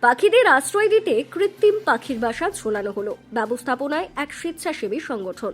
পাখিদের আশ্রয় দিতে কৃত্রিম পাখির বাসা ঝোলানো হলো। ব্যবস্থাপনায় এক স্বেচ্ছাসেবী সংগঠন।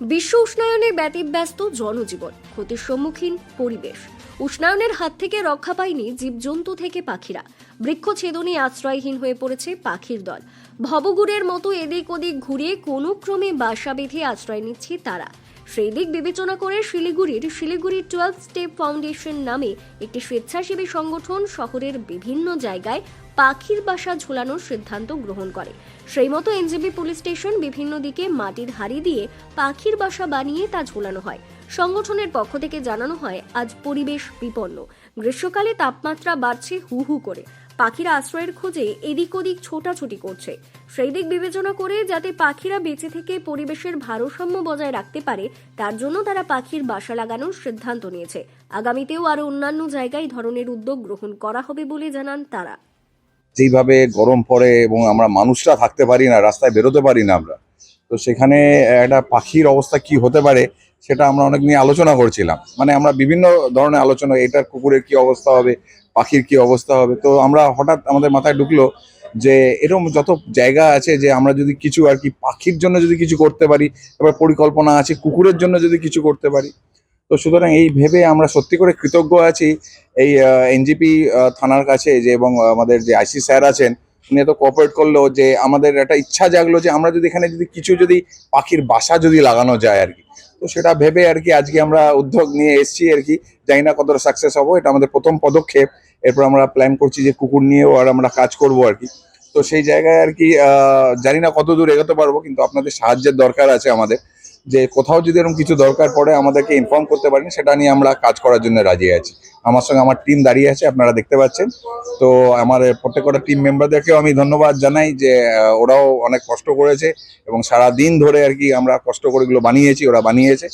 বিশ্ব উষ্ণায়নে ব্যতিব্যস্ত জনজীবন, ক্ষতির সম্মুখীন পরিবেশ। উষ্ণায়নের হাত থেকে রক্ষা পায়নি জীবজন্তু থেকে পাখিরা। বৃক্ষছেদনে আশ্রয়হীন হয়ে পড়েছে পাখির দল। ভবগুড়ের মতো এদিক ওদিক ঘুরে কোনো ক্রমে বাসা বেঁধে আশ্রয় নিচ্ছে তারা। সেই দিক বিবেচনা করে শিলিগুড়ির শিলিগুড়ি টুয়েলভ স্টেপ ফাউন্ডেশন নামে একটি স্বেচ্ছাসেবী সংগঠন শহরের বিভিন্ন জায়গায় পাখির বাসা ঝোলানোর সিদ্ধান্ত গ্রহণ করে। সেই মতো এনজিবি পুলিশ স্টেশন বিভিন্ন দিকে মাটির হাড়ি দিয়ে পাখির বাসা বানিয়ে তা ঝোলানো হয়। সংগঠনের পক্ষ থেকে জানানো হয়, আজ পরিবেশ বিপন্ন। গ্রীষ্মকালে তাপমাত্রা বাড়ছে হু হু করে। পাখিরা আশ্রয়ের খোঁজে এদিক ওদিক ছোটাছুটি করছে। সেই দিক বিবেচনা করে যাতে পাখিরা বেঁচে থেকে পরিবেশের ভারসাম্য বজায় রাখতে পারে, তার জন্য তারা পাখির বাসা লাগানোর সিদ্ধান্ত নিয়েছে। আগামীতেও আরও অন্যান্য জায়গায় ধরনের উদ্যোগ গ্রহণ করা হবে বলে জানান তারা। যেইভাবে গরম পড়ে এবং আমরা মানুষরা থাকতে পারি না, রাস্তায় বেরোতে পারি না আমরা, তো সেখানে একটা পাখির অবস্থা কি হতে পারে সেটা আমরা অনেক নিয়ে আলোচনা করছিলাম। মানে আমরা বিভিন্ন ধরনের আলোচনা এটার কুকুরের কি অবস্থা হবে, পাখির কি অবস্থা হবে? তো আমরা হঠাৎ আমাদের মাথায় ঢুকলো যে এরকম যত জায়গা আছে যে আমরা যদি কিছু আর কি পাখির জন্য যদি কিছু করতে পারি, এবার পরিকল্পনা আছে কুকুরের জন্য যদি কিছু করতে পারি। তো সুতরাং এই ভেবে আমরা সত্যি করে কৃতজ্ঞ আছি এই এনজিপি থানার কাছে যে এবং আমাদের যে আইসি স্যার আছেন, উনি এত কোঅপারেট করল যে আমাদের একটা ইচ্ছা জাগলো যে আমরা যদি এখানে যদি কিছু যদি পাখির বাসা যদি লাগানো যায় আর কি। তো সেটা ভেবে আর কি আজকে আমরা উদ্যোগ নিয়ে এসেছি আর কি। জানি না কতটা সাকসেস হব, এটা আমাদের প্রথম পদক্ষেপ। এরপর আমরা প্ল্যান করছি যে কুকুর নিয়েও আর আমরা কাজ করব আর কি। তো সেই জায়গায় আর কি জানি না কত দূর এগোতে পারব, কিন্তু আপনাদের সাহায্যের দরকার আছে আমাদের। যে কোথাও যদি এরকম কিছু দরকার পড়ে আমাদেরকে ইনফর্ম করতে পারেন, সেটা নিয়ে আমরা কাজ করার জন্য রাজি আছি। আমার সঙ্গে আমার টিম দাঁড়িয়ে আছে, আপনারা দেখতে পাচ্ছেন। তো আমার প্রত্যেকটা টিম মেম্বারদেরকেও আমি ধন্যবাদ জানাই যে ওরাও অনেক কষ্ট করেছে এবং সারা দিন ধরে আর কি আমরা কষ্ট করে এগুলো বানিয়েছি, ওরা বানিয়েছে।